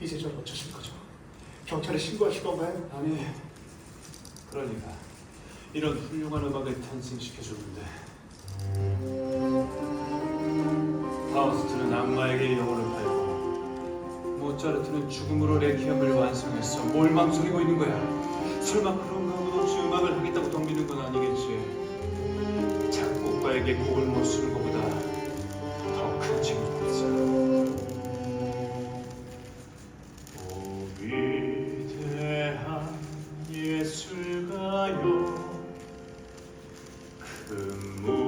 이제 저를 어쩌실 거죠? 경찰에 신고하실 건가요? 아니, 그러니까 이런 훌륭한 음악을 탄생시켜줬는데 파우스트는 악마에게 영혼을 팔고 모차르트는 죽음으로 레퀴엠을 완성했어. 뭘 망설이고 있는 거야? 설마 그런 마음은 없이 음악을 하겠다고 덤비는 건 아니겠지? 작곡가에게 곡을 못 쓰는 것보다 그무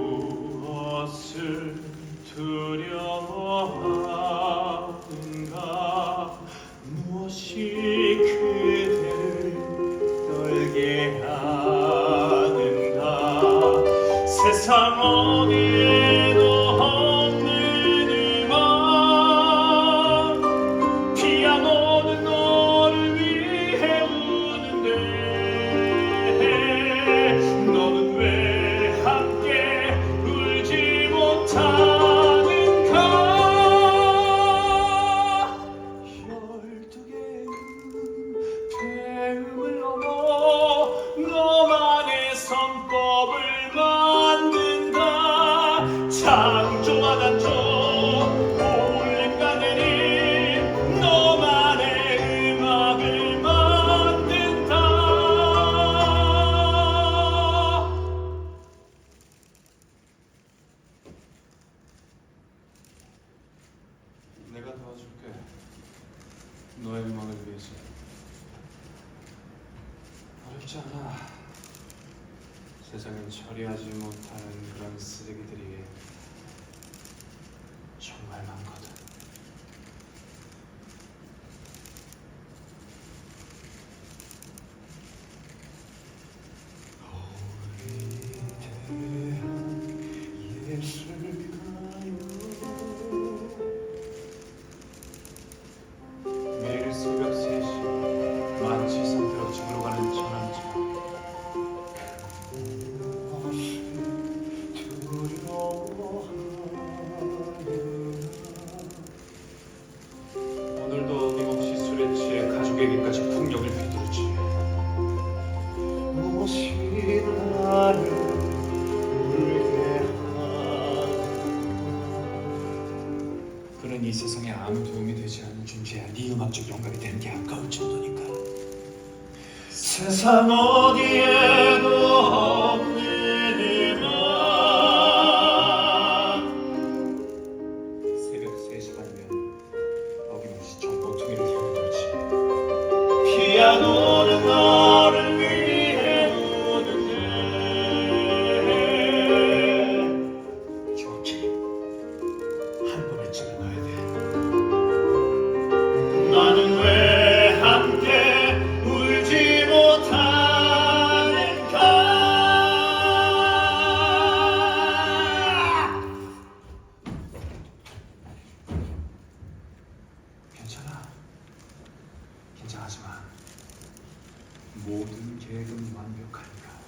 선법을 만든다. 창조와 단조 올림과 내림 너만의 음악을 만든다. 내가 도와줄게. 너의 음악을 위해서. 어렵지 않아 세상엔 처리하지 못하는 그런 쓰레기들이 정말 많거든 세상에 아무 도움이 되지 않는 존재야. 네 음악적 영감이 되는 게 아까울 정도니까. 세상 어디에도 없는 음악 새벽 3시 반이면 어김없이 정보통일을 향해들지. 피아노는 너 긴장하지만 모든 계획은 완벽하니라.